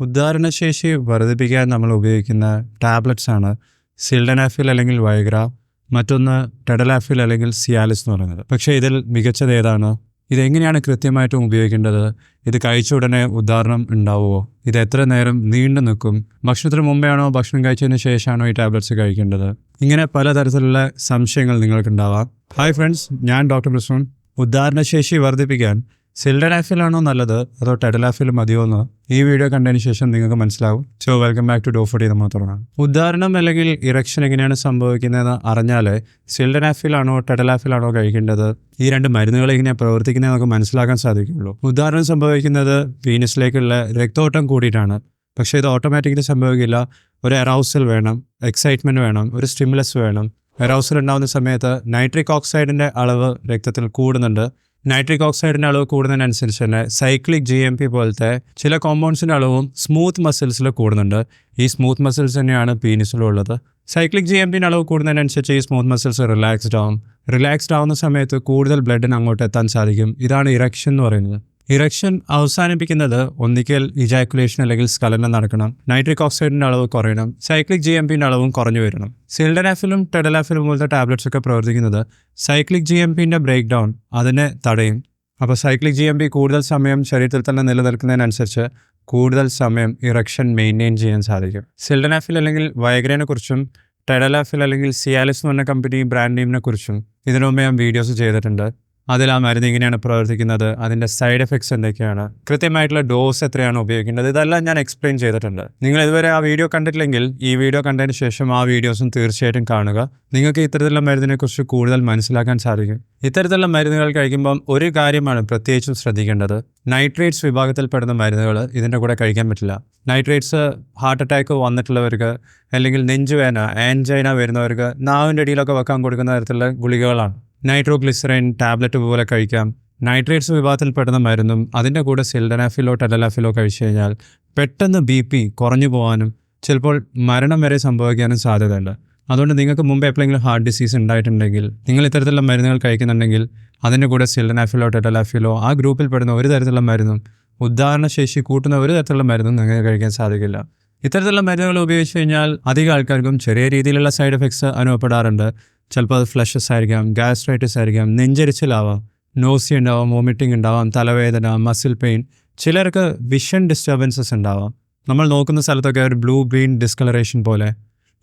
ഉദ്ധാരണശേഷി വർദ്ധിപ്പിക്കാൻ നമ്മൾ ഉപയോഗിക്കുന്ന ടാബ്ലറ്റ്സ് ആണ് സിൽഡനാഫിൽ അല്ലെങ്കിൽ വൈഗ്ര മറ്റൊന്ന് ടെഡലാഫിൽ അല്ലെങ്കിൽ സിയാലിസ് എന്ന് പറയുന്നത്. പക്ഷേ ഇതിൽ മികച്ചത് ഏതാണ്? ഇതെങ്ങനെയാണ് കൃത്യമായിട്ടും ഉപയോഗിക്കേണ്ടത്? ഇത് കഴിച്ച ഉടനെ ഉദാഹരണം ഉണ്ടാവുമോ? ഇത് എത്ര നേരം നീണ്ടു നിൽക്കും? ഭക്ഷണത്തിന് മുമ്പേയാണോ ഭക്ഷണം കഴിച്ചതിന് ശേഷമാണോ ഈ ടാബ്ലറ്റ്സ് കഴിക്കേണ്ടത്? ഇങ്ങനെ പലതരത്തിലുള്ള സംശയങ്ങൾ നിങ്ങൾക്കുണ്ടാവാം. ഹായ് ഫ്രണ്ട്സ് ഞാൻ ഡോക്ടർ പ്രസൂൺ. ഉദാഹരണശേഷി വർദ്ധിപ്പിക്കാൻ സിൽഡനാഫിലാണോ നല്ലത്? അതോ ടെഡലാഫിൽ മതിയോ എന്ന്? ഈ വീഡിയോ കണ്ടതിന് ശേഷം നിങ്ങൾക്ക് മനസ്സിലാവും. സോ വെൽക്കം ബാക്ക് ടു ഡോഫോഡി നമ്മൾ തുടങ്ങാം ഉദാഹരണം അല്ലെങ്കിൽ ഇറക്ഷൻ എങ്ങനെയാണ് സംഭവിക്കുന്നതെന്ന് അറിഞ്ഞാൽ സിൽഡനാഫിലാണോ ടെഡലാഫിലാണോ കഴിക്കേണ്ടത്? ഈ രണ്ട് മരുന്നുകൾ എങ്ങനെയാണ് പ്രവർത്തിക്കുന്നത് നമുക്ക് മനസ്സിലാക്കാൻ സാധിക്കുള്ളൂ. ഉദാഹരണം സംഭവിക്കുന്നത് വീനസിലേക്കുള്ള രക്തോട്ടം കൂടിയിട്ടാണ്. പക്ഷേ ഇത് ഓട്ടോമാറ്റിക്കലി സംഭവിക്കില്ല. ഒരു അറൗസൽ വേണം എക്സൈറ്റ്മെന്റ് വേണം ഒരു സ്റ്റിമുലസ് വേണം. അറൗസൽ ഉണ്ടാകുന്ന സമയത്ത് നൈട്രിക് ഓക്സൈഡിന്റെ അളവ് രക്തത്തിൽ കൂടുന്നുണ്ട്. നൈട്രിക് ഓക്സൈഡിന്റെ അളവ് കൂടുന്നതിനനുസരിച്ച് തന്നെ സൈക്ലിക് ജി എം പി പോലത്തെ ചില കോമ്പൗണ്ട്സിന്റെ അളവും സ്മൂത്ത് മസിൽസിൽ കൂടുന്നുണ്ട്. ഈ സ്മൂത്ത് മസിൽസ് തന്നെയാണ് പീനിസിലും ഉള്ളത്. സൈക്ലിക് ജി എം പിന്റെ അളവ് കൂടുന്നതിനനുസരിച്ച് ഈ സ്മൂത്ത് മസിൽസ് റിലാക്സ്ഡ് ആവും. റിലാക്സ്ഡ് ആവുന്ന സമയത്ത് കൂടുതൽ ബ്ലഡിന് അങ്ങോട്ട് എത്താൻ സാധിക്കും. ഇതാണ് ഇറക്ഷൻ എന്ന് പറയുന്നത്. ഇറക്ഷൻ അവസാനിപ്പിക്കുന്നത് ഒന്നിക്കൽ ഇജാക്കുലേഷൻ അല്ലെങ്കിൽ സ്കലനം നടക്കണം. നൈട്രിക് ഓക്സൈഡിന്റെ അളവ് കുറയണം. സൈക്ലിക് ജി എം പിന്റെ അളവും കുറഞ്ഞു വരണം. സിൽഡനാഫിലും ടെഡലാഫിലും പോലത്തെ ടാബ്ലറ്റ്സ് ഒക്കെ പ്രവർത്തിക്കുന്നത് സൈക്ലിക് ജി എം പിന്റെ ബ്രേക്ക് ഡൗൺ അതിനെ തടയും. അപ്പോൾ സൈക്ലിക് ജി എം പി കൂടുതൽ സമയം ശരീരത്തിൽ തന്നെ നിലനിൽക്കുന്നതിനനുസരിച്ച് കൂടുതൽ സമയം ഇറക്ഷൻ മെയിന്റെയിൻ ചെയ്യാൻ സാധിക്കും. സിൽഡനാഫിൽ അല്ലെങ്കിൽ വയഗ്രേനെ കുറിച്ചും ടെഡലാഫിൽ അല്ലെങ്കിൽ സിയാലിസ് എന്ന് പറഞ്ഞ കമ്പനി ബ്രാൻഡ് നെയിമിനെ കുറിച്ചും ഇതിനു മുമ്പ് ഞാൻ വീഡിയോസ് ചെയ്തിട്ടുണ്ട്. അതിൽ ആ മരുന്ന് എങ്ങനെയാണ് പ്രവർത്തിക്കുന്നത്. അതിന്റെ സൈഡ് എഫക്ട്സ് എന്തൊക്കെയാണ്? കൃത്യമായിട്ടുള്ള ഡോസ് എത്രയാണ് ഉപയോഗിക്കേണ്ടത്? ഇതെല്ലാം ഞാൻ എക്സ്പ്ലെയിൻ ചെയ്തിട്ടുണ്ട്. നിങ്ങൾ ഇതുവരെ ആ വീഡിയോ കണ്ടിട്ടില്ലെങ്കിൽ ഈ വീഡിയോ കണ്ടതിന് ശേഷം ആ വീഡിയോസും തീർച്ചയായിട്ടും കാണുക. നിങ്ങൾക്ക് ഇത്തരത്തിലുള്ള മരുന്നിനെക്കുറിച്ച് കൂടുതൽ മനസ്സിലാക്കാൻ സാധിക്കും. ഇത്തരത്തിലുള്ള മരുന്നുകൾ കഴിക്കുമ്പം ഒരു കാര്യമാണ് പ്രത്യേകിച്ചും ശ്രദ്ധിക്കേണ്ടത്. നൈട്രേറ്റ്സ് വിഭാഗത്തിൽപ്പെടുന്ന മരുന്നുകൾ ഇതിന്റെ കൂടെ കഴിക്കാൻ പറ്റില്ല. നൈട്രേറ്റ്സ് ഹാർട്ട് അറ്റാക്ക് വന്നിട്ടുള്ളവർക്ക് അല്ലെങ്കിൽ നെഞ്ചുവേന ആൻജൈന വരുന്നവർക്ക് നാവിന്റെ അടിയിലൊക്കെ വെക്കാൻ കൊടുക്കുന്ന തരത്തിലുള്ള ഗുളികകളാണ്. നൈട്രോഗ്ലിസറൈൻ ടാബ്ലറ്റ് പോലെ കഴിക്കാം. നൈട്രേറ്റ്സ് വിഭാഗത്തിൽ വിഭാഗത്തിൽപ്പെടുന്ന മരുന്നും അതിന്റെ കൂടെ സിൽഡനാഫിലോ ടെലലാഫിലോ കഴിച്ചു കഴിഞ്ഞാൽ പെട്ടെന്ന് ബി പി കുറഞ്ഞു പോകാനും ചിലപ്പോൾ മരണം വരെ സംഭവിക്കാനും സാധ്യതയുണ്ട്. അതുകൊണ്ട് നിങ്ങൾക്ക് മുമ്പ് എപ്പോഴെങ്കിലും ഹാർട്ട് ഡിസീസ് ഉണ്ടായിട്ടുണ്ടെങ്കിൽ നിങ്ങൾ ഇത്തരത്തിലുള്ള മരുന്നുകൾ കഴിക്കുന്നുണ്ടെങ്കിൽ അതിന്റെ കൂടെ സിൽഡനാഫിലോ ടെഡലാഫിലോ ആ ഗ്രൂപ്പിൽ പെടുന്ന ഒരു തരത്തിലുള്ള മരുന്നും ഉദാഹരണശേഷി കൂട്ടുന്ന ഒരു തരത്തിലുള്ള മരുന്നും നിങ്ങൾക്ക് കഴിക്കാൻ സാധിക്കില്ല. ഇത്തരത്തിലുള്ള മരുന്നുകൾ ഉപയോഗിച്ച് കഴിഞ്ഞാൽ അധികം ആൾക്കാർക്കും ചെറിയ രീതിയിലുള്ള സൈഡ് എഫക്ട്സ് അനുഭവപ്പെടാറുണ്ട്. ചിലപ്പോൾ അത് ഫ്ലഷസ് ആയിരിക്കാം ഗാസ്ട്രൈറ്റിസ് ആയിരിക്കാം നെഞ്ചരിച്ചിലാവാം നോസി ഉണ്ടാവാം വോമിറ്റിംഗ് ഉണ്ടാവാം തലവേദന മസിൽ പെയിൻ ചിലർക്ക് വിഷൻ ഡിസ്റ്റർബൻസസ് ഉണ്ടാവാം. നമ്മൾ നോക്കുന്ന സ്ഥലത്തൊക്കെ ഒരു ബ്ലൂ ഗ്രീൻ ഡിസ്കളറേഷൻ പോലെ.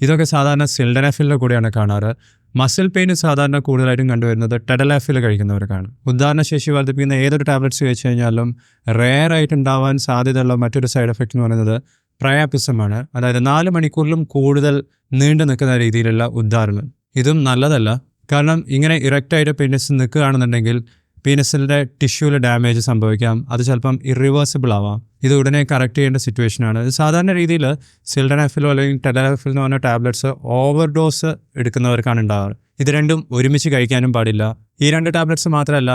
ഇതൊക്കെ സാധാരണ സിൽഡനാഫിലിന്റെ കൂടെയാണ് കാണാറ്. മസിൽ പെയിൻ സാധാരണ കൂടുതലായിട്ടും കണ്ടുവരുന്നത് ടെഡലാഫിൽ കഴിക്കുന്നവർക്കാണ് ഉദാഹരണശേഷി വർദ്ധിപ്പിക്കുന്ന ഏതൊരു ടാബ്ലറ്റ്സ് കഴിച്ചു കഴിഞ്ഞാലും റെയർ ആയിട്ട് ഉണ്ടാവാൻ സാധ്യതയുള്ള മറ്റൊരു സൈഡ് എഫക്റ്റ് എന്ന് പറയുന്നത് പ്രയാപ്പിസമാണ് അതായത് നാല് മണിക്കൂറിലും കൂടുതൽ നീണ്ടു നിൽക്കുന്ന രീതിയിലുള്ള ഉദാഹരണം. ഇതും നല്ലതല്ല. കാരണം ഇങ്ങനെ ഇറക്റ്റായിട്ട് പീനസ് നിൽക്കുകയാണെന്നുണ്ടെങ്കിൽ പീനസിന്റെ ടിഷ്യൂവിൽ ഡാമേജ് സംഭവിക്കാം. അത് ചിലപ്പം ഇറിവേഴ്സിബിൾ ആവാം. ഇത് ഉടനെ കറക്റ്റ് ചെയ്യേണ്ട സിറ്റുവേഷനാണ് സാധാരണ രീതിയിൽ സിൽഡനാഫിലോ അല്ലെങ്കിൽ ടെലാഫിലോ എന്ന് പറഞ്ഞ ടാബ്ലറ്റ്സ് ഓവർ ഡോസ് എടുക്കുന്നവർക്കാണ് ഉണ്ടാവാറ്. ഇത് രണ്ടും ഒരുമിച്ച് കഴിക്കാനും പാടില്ല. ഈ രണ്ട് ടാബ്ലറ്റ്സ് മാത്രമല്ല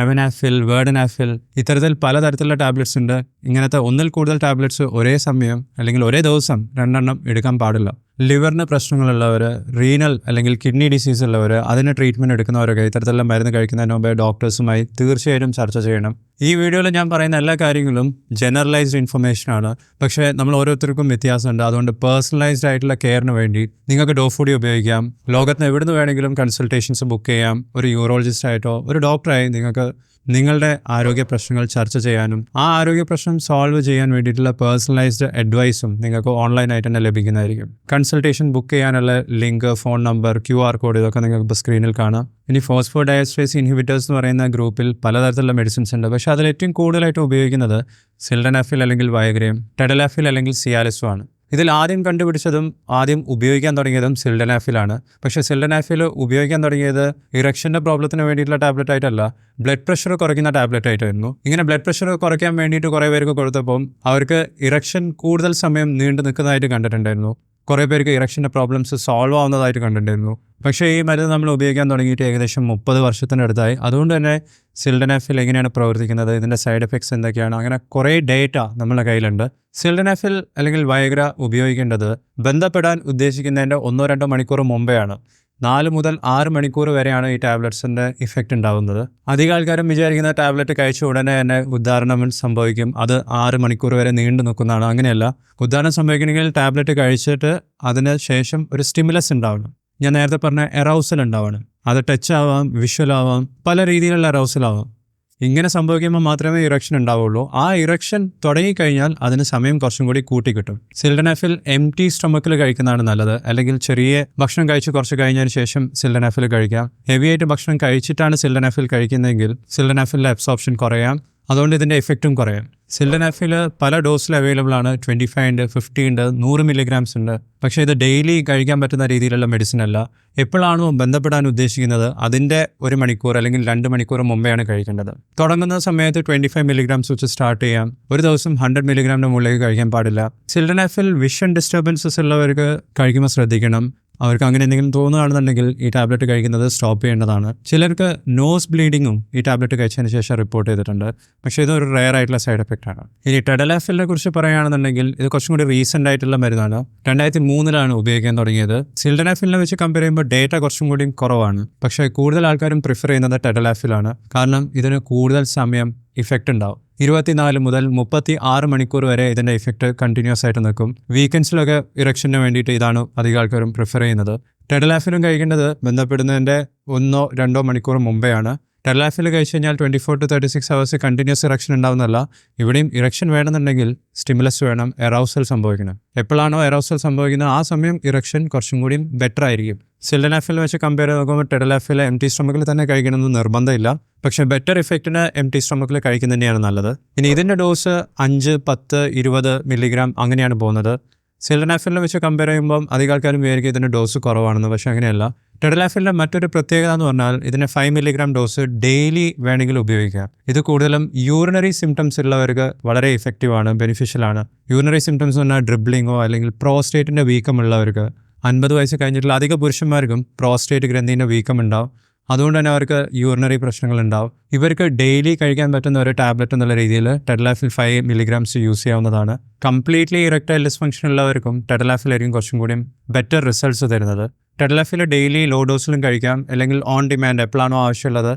എവനാഫിൽ വേർഡനാഫിൽ ഇത്തരത്തിൽ പലതരത്തിലുള്ള ടാബ്ലറ്റ്സ് ഉണ്ട്. ഇങ്ങനത്തെ ഒന്നിൽ കൂടുതൽ ടാബ്ലറ്റ്സ് ഒരേ സമയം അല്ലെങ്കിൽ ഒരേ ദിവസം രണ്ടെണ്ണം എടുക്കാൻ പാടില്ല. ലിവറിന് പ്രശ്നങ്ങളുള്ളവർ റീനൽ അല്ലെങ്കിൽ കിഡ്നി ഡിസീസ് ഉള്ളവർ അതിന് ട്രീറ്റ്മെന്റ് എടുക്കുന്നവരൊക്കെ ഇത്തരത്തിലുള്ള മരുന്ന് കഴിക്കുന്നതിന് മുമ്പേ ഡോക്ടേഴ്സുമായി തീർച്ചയായിട്ടും ചർച്ച ചെയ്യണം. ഈ വീഡിയോയിൽ ഞാൻ പറയുന്ന എല്ലാ കാര്യങ്ങളും ജനറലൈസ്ഡ് ഇൻഫർമേഷൻ ആണ്. പക്ഷേ നമ്മൾ ഓരോരുത്തർക്കും വ്യത്യാസമുണ്ട്. അതുകൊണ്ട് പേഴ്സണലൈസ്ഡ് ആയിട്ടുള്ള കെയറിന് വേണ്ടി നിങ്ങൾക്ക് ഡോഫുഡി ഉപയോഗിക്കാം. ലോകത്തിന് എവിടുന്ന് വേണമെങ്കിലും കൺസൾട്ടേഷൻസ് ബുക്ക് ചെയ്യാം. ഒരു യൂറോളജിസ്റ്റ് ആയിട്ടോ ഒരു ഡോക്ടറായി നിങ്ങൾക്ക് നിങ്ങളുടെ ആരോഗ്യ പ്രശ്നങ്ങൾ ചർച്ച ചെയ്യാനും ആ ആരോഗ്യ പ്രശ്നം സോൾവ് ചെയ്യാൻ വേണ്ടിയിട്ടുള്ള പേഴ്സണലൈസ്ഡ് അഡ്വൈസും നിങ്ങൾക്ക് ഓൺലൈനായിട്ട് തന്നെ ലഭിക്കുന്നതായിരിക്കും. കൺസൾട്ടേഷൻ ബുക്ക് ചെയ്യാനുള്ള link phone number Q R code ഇതൊക്കെ നിങ്ങൾക്ക് ഇപ്പോൾ സ്ക്രീനിൽ കാണാം. ഇനി ഫോസ്ഫോ ഡയസ്ട്രേസ് ഇൻഹിബിറ്റേഴ്സ് എന്ന് പറയുന്ന ഗ്രൂപ്പിൽ പലതരത്തിലുള്ള മെഡിസിൻസ് ഉണ്ട്. പക്ഷേ അതിൽ ഏറ്റവും കൂടുതലായിട്ട് ഉപയോഗിക്കുന്നത് സിൽഡനാഫിൽ അല്ലെങ്കിൽ വയഗ്രയും ടെഡലാഫിൽ അല്ലെങ്കിൽ സിയാലിസും ആണ്. ഇതിൽ ആദ്യം കണ്ടുപിടിച്ചതും ആദ്യം ഉപയോഗിക്കാൻ തുടങ്ങിയതും സിൽഡനാഫിലാണ് പക്ഷേ സിൽഡനാഫിൽ ഉപയോഗിക്കാൻ തുടങ്ങിയത് ഇറക്ഷന്റെ പ്രോബ്ലത്തിന് വേണ്ടിയിട്ടുള്ള ടാബ്ലറ്റ് ആയിട്ടല്ല ബ്ലഡ് പ്രഷർ കുറയ്ക്കുന്ന ടാബ്ലറ്റ് ആയിട്ടായിരുന്നു. ഇങ്ങനെ ബ്ലഡ് പ്രഷർ കുറയ്ക്കാൻ വേണ്ടിയിട്ട് കുറേ പേർക്ക് കൊടുത്തപ്പം അവർക്ക് ഇറക്ഷൻ കൂടുതൽ സമയം നീണ്ടു നിൽക്കുന്നതായിട്ട് കണ്ടിട്ടുണ്ടായിരുന്നു. കുറേ പേർക്ക് ഇറക്ഷന്റെ പ്രോബ്ലംസ് സോൾവ് ആവുന്നതായിട്ട് കണ്ടിട്ടുണ്ടായിരുന്നു. പക്ഷേ ഈ മരുന്ന് നമ്മൾ ഉപയോഗിക്കാൻ തുടങ്ങിയിട്ട് ഏകദേശം മുപ്പത് വർഷത്തിനടുത്തായി അതുകൊണ്ട് തന്നെ സിൽഡനാഫിൽ എങ്ങനെയാണ് പ്രവർത്തിക്കുന്നത്? ഇതിന്റെ സൈഡ് എഫക്ട്സ് എന്തൊക്കെയാണ്? അങ്ങനെ കുറേ ഡേറ്റ നമ്മുടെ കയ്യിലുണ്ട്. സിൽഡനാഫിൽ അല്ലെങ്കിൽ വയഗ്ര ഉപയോഗിക്കേണ്ടത് ബന്ധപ്പെടാൻ ഉദ്ദേശിക്കുന്നതിന്റെ ഒന്നോ രണ്ടോ മണിക്കൂർ മുമ്പെയാണ്. നാല് മുതൽ ആറ് മണിക്കൂർ വരെയാണ് ഈ ടാബ്ലറ്റ്സിന്റെ ഇഫക്റ്റ് ഉണ്ടാകുന്നത് അധികം ആൾക്കാരും വിചാരിക്കുന്ന ടാബ്ലറ്റ് കഴിച്ച ഉടനെ തന്നെ ഉദാഹരണം സംഭവിക്കും. അത് ആറ് മണിക്കൂർ വരെ നീണ്ടു നിൽക്കുന്നതാണ്. അങ്ങനെയല്ല. ഉദാഹരണം സംഭവിക്കണമെങ്കിൽ ടാബ്ലറ്റ് കഴിച്ചിട്ട് അതിന് ശേഷം ഒരു സ്റ്റിമുലസ് ഉണ്ടാവണം. ഞാൻ നേരത്തെ പറഞ്ഞ എറൗസൽ ഉണ്ടാവണം. അത് ടച്ച് ആവാം വിഷ്വൽ ആവാം പല രീതിയിലുള്ള എറൗസൽ ആവാം. ഇങ്ങനെ സംഭവിക്കുമ്പോൾ മാത്രമേ ഇറക്ഷൻ ഉണ്ടാവുള്ളൂ. ആ ഇറക്ഷൻ തുടങ്ങിക്കഴിഞ്ഞാൽ അതിന് സമയം കുറച്ചും കൂടി കൂട്ടി കിട്ടും സിൽഡനാഫിൽ എം ടി സ്റ്റൊമക്കിൽ കഴിക്കുന്നതാണ് നല്ലത്. അല്ലെങ്കിൽ ചെറിയ ഭക്ഷണം കഴിച്ച് കുറച്ച് കഴിഞ്ഞതിന് ശേഷം സിൽഡനാഫിൽ കഴിക്കാം. ഹെവി ആയിട്ട് ഭക്ഷണം കഴിച്ചിട്ടാണ് സിൽഡനാഫിൽ കഴിക്കുന്നതെങ്കിൽ സിൽഡനാഫിലെ അബ്സോർപ്ഷൻ കുറയാം. അതുകൊണ്ട് ഇതിന്റെ എഫക്റ്റും കുറയും. സിൽഡനാഫിൽ പല ഡോസിൽ അവൈലബിൾ ആണ്. ട്വന്റി ഫൈവ് ഉണ്ട് ഫിഫ്റ്റി ഉണ്ട് നൂറ് മില്ലിഗ്രാംസ് ഉണ്ട്. പക്ഷേ ഇത് ഡെയിലി കഴിക്കാൻ പറ്റുന്ന രീതിയിലുള്ള മെഡിസിൻ അല്ല. എപ്പോഴാണോ ബന്ധപ്പെടാൻ ഉദ്ദേശിക്കുന്നത് അതിന്റെ ഒരു മണിക്കൂർ അല്ലെങ്കിൽ രണ്ട് മണിക്കൂർ മുമ്പെയാണ് കഴിക്കേണ്ടത്. തുടങ്ങുന്ന സമയത്ത് ട്വന്റി ഫൈവ് മില്ലിഗ്രാംസ് വെച്ച് സ്റ്റാർട്ട് ചെയ്യാം. ഒരു ദിവസം ഹൺഡ്രഡ് മില്ലിഗ്രാമിന്റെ മുകളിലേക്ക് കഴിക്കാൻ പാടില്ല. സിൽഡനാഫിൽ വിഷൻ ഡിസ്റ്റർബൻസസ് ഉള്ളവർക്ക് കഴിക്കുമ്പോൾ ശ്രദ്ധിക്കണം. അവർക്ക് അങ്ങനെ എന്തെങ്കിലും തോന്നുകയാണെന്നുണ്ടെങ്കിൽ ഈ ടാബ്ലറ്റ് കഴിക്കുന്നത് സ്റ്റോപ്പ് ചെയ്യേണ്ടതാണ്. ചിലർക്ക് നോസ് ബ്ലീഡിങ്ങും ഈ ടാബ്ലറ്റ് കഴിച്ചതിന് ശേഷം റിപ്പോർട്ട് ചെയ്തിട്ടുണ്ട്. പക്ഷേ ഇതൊരു റെയർ ആയിട്ടുള്ള സൈഡ് എഫക്റ്റ് ആണ്. ഇനി ടെഡലാഫിലിനെ കുറിച്ച് പറയുകയാണെന്നുണ്ടെങ്കിൽ ഇത് കുറച്ചും കൂടി റീസെന്റ് ആയിട്ടുള്ള മരുന്നാണ്. രണ്ടായിരത്തി മൂന്നിലാണ് ഉപയോഗിക്കാൻ തുടങ്ങിയത്. സിൽഡനാഫിലിനെ വെച്ച് കമ്പയർ ചെയ്യുമ്പോൾ ഡേറ്റ കുറച്ചും കൂടി കുറവാണ്. പക്ഷേ കൂടുതൽ ആൾക്കാരും പ്രിഫർ ചെയ്യുന്നത് ടെഡലാഫിലാണ് കാരണം ഇതിന് കൂടുതൽ സമയം ഇഫക്റ്റ് ഉണ്ടാവും. ഇരുപത്തിനാല് മുതൽ മുപ്പത്തി ആറ് മണിക്കൂർ വരെ ഇതിന്റെ ഇഫക്റ്റ് കണ്ടിന്യൂസ് ആയിട്ട് നിൽക്കും. വീക്കെൻഡ്സിലൊക്കെ ഇറക്ഷന് വേണ്ടിയിട്ട് ഇതാണ് അധികം ആൾക്കാരും പ്രിഫർ ചെയ്യുന്നത്. ടെഡലാഫിലും കഴിക്കേണ്ടത് ബന്ധപ്പെടുന്നതിന്റെ ഒന്നോ രണ്ടോ മണിക്കൂർ മുമ്പെയാണ്. ടെഡലാഫിൽ കഴിച്ചു കഴിഞ്ഞാൽ twenty four to thirty six hours continuous erection ഉണ്ടാവുന്നതല്ല. ഇവിടെയും ഇറക്ഷൻ വേണമെന്നുണ്ടെങ്കിൽ സ്റ്റിമുലസ് വേണം എറൗസൽ സംഭവിക്കണം. എപ്പോഴാണോ എറൗസൽ സംഭവിക്കുന്നത് ആ സമയം ഇറക്ഷൻ കുറച്ചും കൂടിയും ബെറ്റർ ആയിരിക്കും. സിൽഡനാഫിൽ വെച്ച് കമ്പയർ ചെയ്ത് നോക്കുമ്പോൾ ടെഡലാഫിൽ എം ടി സ്റ്റൊമക്കിൽ തന്നെ കഴിക്കണമെന്ന് നിർബന്ധമില്ല. പക്ഷേ ബെറ്റർ ഇഫക്റ്റിന് എം ടി സ്റ്റൊമക്കിൽ കഴിക്കുന്നത് തന്നെയാണ് നല്ലത്. ഇനി ഇതിന്റെ ഡോസ് അഞ്ച് പത്ത് ഇരുപത് മില്ലിഗ്രാം അങ്ങനെയാണ് പോകുന്നത്. സിൽഡനാഫിലിനെ വെച്ച് കമ്പയർ ചെയ്യുമ്പോൾ അധികം ആൾക്കാരും വിചാരിക്കും ഇതിന്റെ ഡോസ് കുറവാണെന്ന്. പക്ഷേ അങ്ങനെയല്ല. ടെഡലാഫിലിന്റെ മറ്റൊരു പ്രത്യേകത എന്ന് പറഞ്ഞാൽ ഇതിന് ഫൈവ് മില്ലിഗ്രാം ഡോസ് ഡെയിലി വേണമെങ്കിൽ ഉപയോഗിക്കാം. ഇത് കൂടുതലും യൂറിനറി സിംറ്റംസ് ഉള്ളവർക്ക് വളരെ ഇഫക്റ്റീവ് ആണ് ബെനിഫിഷ്യൽ ആണ്. യൂറിനറി സിംറ്റംസ് എന്ന് പറഞ്ഞാൽ ഡ്രിബ്ലിങ്ങോ അല്ലെങ്കിൽ പ്രോസ്റ്റേറ്റിന്റെ വീക്കമുള്ളവർക്ക് അൻപത് വയസ്സ് കഴിഞ്ഞിട്ടുള്ള അധിക പുരുഷന്മാർക്കും പ്രോസ്റ്റേറ്റ് ഗ്രന്ഥിന്റെ വീക്കം ഉണ്ടാവും അതുകൊണ്ട് തന്നെ അവർക്ക് യൂറിനറി പ്രശ്നങ്ങൾ ഉണ്ടാവും ഇവർക്ക് ഡെയിലി കഴിക്കാൻ പറ്റുന്ന ഒരു ടാബ്ലറ്റ് എന്നുള്ള രീതിയിൽ ടെഡലാഫിൽ ഫൈവ് മില്ലിഗ്രാംസ് യൂസ് ചെയ്യാവുന്നതാണ്. കംപ്ലീറ്റ്ലി ഇറക്ടൈൽ ഡിസ്ഫങ്ഷൻ ഉള്ളവർക്കും ടെഡലാഫിലായിരിക്കും കുറച്ചും കൂടിയും ബെറ്റർ റിസൾട്ട്സ് തരുന്നത്. ടെഡലാഫിൽ ഡെയിലി ലോ ഡോസിലും കഴിക്കാം അല്ലെങ്കിൽ ഓൺ ഡിമാൻഡ് എപ്പോഴാണോ ആവശ്യമുള്ളത്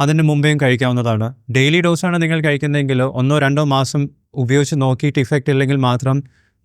അതിന് മുമ്പേയും കഴിക്കാവുന്നതാണ്. ഡെയിലി ഡോസാണ് നിങ്ങൾ കഴിക്കുന്നതെങ്കിൽ ഒന്നോ രണ്ടോ മാസം ഉപയോഗിച്ച് നോക്കിയിട്ട് ഇഫക്റ്റ് ഇല്ലെങ്കിൽ മാത്രം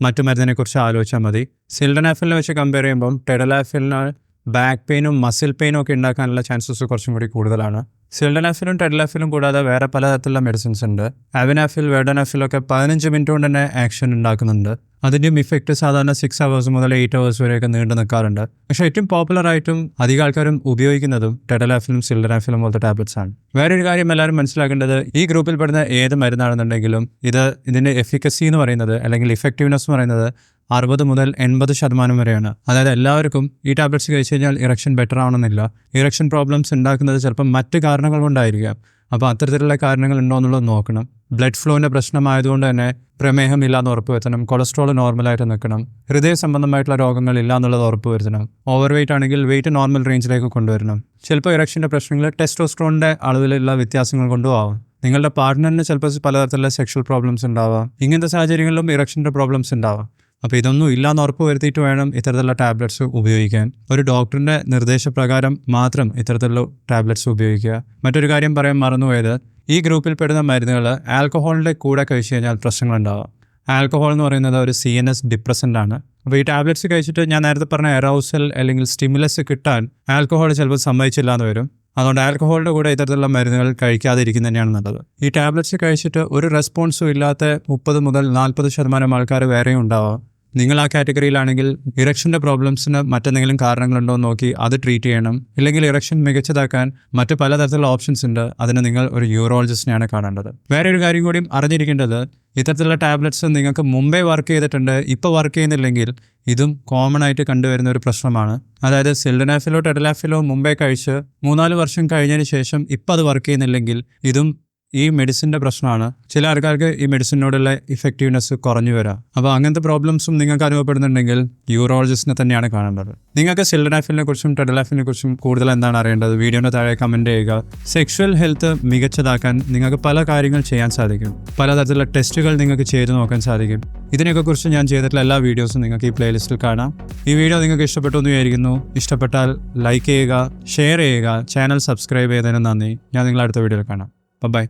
മറ്റു മരുന്നിനെക്കുറിച്ച് ആലോചിച്ചാൽ മതി. സിൽഡനാഫിലിനെ വെച്ച് കമ്പയർ ചെയ്യുമ്പം ടെഡലാഫിലിന് ബാക്ക് പെയിനും മസിൽ പെയിനും ഒക്കെ ഉണ്ടാക്കാനുള്ള ചാൻസസ് കുറച്ചും കൂടി കൂടുതലാണ്. സിൽഡനാഫിലും ടെഡലാഫിലും കൂടാതെ വേറെ പലതരത്തിലുള്ള മെഡിസിൻസ് ഉണ്ട്. അവനാഫിൽ വേഡനാഫിൽ ഒക്കെ പതിനഞ്ച് മിനിറ്റ് കൊണ്ട് തന്നെ ആക്ഷൻ ഉണ്ടാക്കുന്നുണ്ട്. അതിന്റെയും ഇഫക്റ്റ് സാധാരണ സിക്സ് അവേഴ്സ് മുതൽ എയ്റ്റ് അവേഴ്സ് വരെയൊക്കെ നീണ്ടു നിൽക്കാറുണ്ട്. പക്ഷേ ഏറ്റവും പോപ്പുലർ ആയിട്ടും അധികം ആൾക്കാരും ഉപയോഗിക്കുന്നതും ടെഡലാഫിലും സിൽഡനാഫിലും പോലത്തെ ടാബ്ലറ്റ്സ് ആണ്. വേറൊരു കാര്യം എല്ലാവരും മനസ്സിലാക്കേണ്ടത് ഈ ഗ്രൂപ്പിൽ പെടുന്ന ഏത് മരുന്നാണെന്നുണ്ടെങ്കിലും ഇത് ഇതിന്റെ എഫിക്കസി എന്ന് പറയുന്നത് അല്ലെങ്കിൽ ഇഫക്റ്റീവ്നെസ് എന്ന് പറയുന്നത് അറുപത് മുതൽ എൺപത് ശതമാനം വരെയാണ്. അതായത് എല്ലാവർക്കും ഈ ടാബ്ലറ്റ്സ് കഴിച്ചു കഴിഞ്ഞാൽ ഇറക്ഷൻ ബെറ്റർ ആവണമെന്നില്ല. ഇറക്ഷൻ പ്രോബ്ലംസ് ഉണ്ടാക്കുന്നത് ചിലപ്പം മറ്റ് കാരണങ്ങൾ കൊണ്ടായിരിക്കാം. അപ്പോൾ അത്തരത്തിലുള്ള കാരണങ്ങൾ ഉണ്ടോ എന്നുള്ളത് നോക്കണം. ബ്ലഡ് ഫ്ലോന്റെ പ്രശ്നമായതുകൊണ്ട് തന്നെ പ്രമേഹം ഇല്ലാന്ന് ഉറപ്പുവരുത്തണം. കൊളസ്ട്രോൾ നോർമലായിട്ട് നിൽക്കണം. ഹൃദയ സംബന്ധമായിട്ടുള്ള രോഗങ്ങൾ ഇല്ല എന്നുള്ളത് ഉറപ്പുവരുത്തണം. ഓവർ വെയിറ്റ് ആണെങ്കിൽ വെയിറ്റ് നോർമൽ റേഞ്ചിലേക്ക് കൊണ്ടുവരണം. ചിലപ്പോൾ ഇറക്ഷന്റെ പ്രശ്നങ്ങൾ ടെസ്റ്റോസ്ട്രോണിന്റെ അളവിലുള്ള വ്യത്യാസങ്ങൾ കൊണ്ടും ആവും. നിങ്ങളുടെ പാർട്ട്ണറിന് ചിലപ്പോൾ പലതരത്തിലുള്ള സെക്ഷൽ പ്രോബ്ലംസ് ഉണ്ടാവാം. ഇങ്ങനത്തെ സാഹചര്യങ്ങളിലും ഇറക്ഷന്റെ പ്രോബ്ലംസ് ഉണ്ടാവാം. അപ്പോൾ ഇതൊന്നും ഇല്ലാന്ന് ഉറപ്പ് വരുത്തിയിട്ട് വേണം ഇത്തരത്തിലുള്ള ടാബ്ലറ്റ്സ് ഉപയോഗിക്കാൻ. ഒരു ഡോക്ടറിന്റെ നിർദ്ദേശപ്രകാരം മാത്രം ഇത്തരത്തിലുള്ള ടാബ്ലറ്റ്സ് ഉപയോഗിക്കുക. മറ്റൊരു കാര്യം പറയാൻ മറന്നുപോയത് ഈ ഗ്രൂപ്പിൽ പെടുന്ന മരുന്നുകൾ ആൽക്കഹോളിന്റെ കൂടെ കഴിച്ചു കഴിഞ്ഞാൽ പ്രശ്നങ്ങളുണ്ടാവാം. ആൽക്കഹോൾ എന്ന് പറയുന്നത് ഒരു സി എൻ എസ് ഡിപ്രസന്റ് ആണ്. അപ്പോൾ ഈ ടാബ്ലറ്റ്സ് കഴിച്ചിട്ട് ഞാൻ നേരത്തെ പറഞ്ഞ എറൗസൽ അല്ലെങ്കിൽ സ്റ്റിമുലസ് കിട്ടാൻ ആൽക്കഹോൾ ചിലപ്പോൾ സമ്മതിച്ചില്ല എന്ന് വരും. അതുകൊണ്ട് ആൽക്കഹോളിന്റെ കൂടെ ഇത്തരത്തിലുള്ള മരുന്നുകൾ കഴിക്കാതിരിക്കുന്നത് തന്നെയാണ് നല്ലത്. ഈ ടാബ്ലറ്റ്സ് കഴിച്ചിട്ട് ഒരു റെസ്പോൺസും ഇല്ലാത്ത മുപ്പത് മുതൽ നാൽപ്പത് ശതമാനം ആൾക്കാർ വേറെയും ഉണ്ടാവാം. നിങ്ങൾ ആ കാറ്റഗറിയിലാണെങ്കിൽ ഇറക്ഷന്റെ പ്രോബ്ലംസിന് മറ്റെന്തെങ്കിലും കാരണങ്ങളുണ്ടോ എന്ന് നോക്കി അത് ട്രീറ്റ് ചെയ്യണം. ഇല്ലെങ്കിൽ ഇറക്ഷൻ മികച്ചതാക്കാൻ മറ്റ് പലതരത്തിലുള്ള ഓപ്ഷൻസ് ഉണ്ട്. അതിന് നിങ്ങൾ ഒരു യൂറോളജിസ്റ്റിനെയാണ് കാണേണ്ടത്. വേറെ ഒരു കാര്യം കൂടിയും അറിഞ്ഞിരിക്കേണ്ടത് ഇത്തരത്തിലുള്ള ടാബ്ലറ്റ്സ് നിങ്ങൾക്ക് മുമ്പേ വർക്ക് ചെയ്തിട്ടുണ്ട് ഇപ്പോൾ വർക്ക് ചെയ്യുന്നില്ലെങ്കിൽ ഇതും കോമൺ ആയിട്ട് കണ്ടുവരുന്ന ഒരു പ്രശ്നമാണ്. അതായത് സിൽഡനാഫിലോ ടെഡലാഫിലോ മുമ്പേ കഴിച്ച് മൂന്നാൽ വർഷം കഴിഞ്ഞതിന് ശേഷം ഇപ്പം അത് വർക്ക് ചെയ്യുന്നില്ലെങ്കിൽ ഇതും ഈ മെഡിസിന്റെ പ്രശ്നമാണ്. ചില ആൾക്കാർക്ക് ഈ മെഡിസിനോടുള്ള ഇഫക്റ്റീവ്നെസ് കുറഞ്ഞു വരാം. അപ്പോൾ അങ്ങനത്തെ പ്രോബ്ലംസും നിങ്ങൾക്ക് അനുഭവപ്പെടുന്നുണ്ടെങ്കിൽ യൂറോളജിസ്റ്റിനെ തന്നെയാണ് കാണേണ്ടത്. നിങ്ങൾക്ക് സിൽഡനാഫിലിനെ കുറിച്ചും ടെഡലാഫിനെ കുറിച്ചും കൂടുതൽ എന്താണ് അറിയേണ്ടത്? വീഡിയോയുടെ താഴെ കമന്റ് ചെയ്യുക. സെക്ഷൽ ഹെൽത്ത് മികച്ചതാക്കാൻ നിങ്ങൾക്ക് പല കാര്യങ്ങൾ ചെയ്യാൻ സാധിക്കും. പലതരത്തിലുള്ള ടെസ്റ്റുകൾ നിങ്ങൾക്ക് ചെയ്ത് നോക്കാൻ സാധിക്കും. ഇതിനെയൊക്കെ കുറിച്ച് ഞാൻ ചെയ്തിട്ടുള്ള എല്ലാ വീഡിയോസും നിങ്ങൾക്ക് ഈ പ്ലേലിസ്റ്റിൽ കാണാം. ഈ വീഡിയോ നിങ്ങൾക്ക് ഇഷ്ടപ്പെട്ടു എന്ന് വിചാരിക്കുന്നു. ഇഷ്ടപ്പെട്ടാൽ ലൈക്ക് ചെയ്യുക ഷെയർ ചെയ്യുക ചാനൽ സബ്സ്ക്രൈബ് ചെയ്തതിന് നന്ദി. ഞാൻ നിങ്ങളെ അടുത്ത വീഡിയോയിൽ കാണാം. ബൈ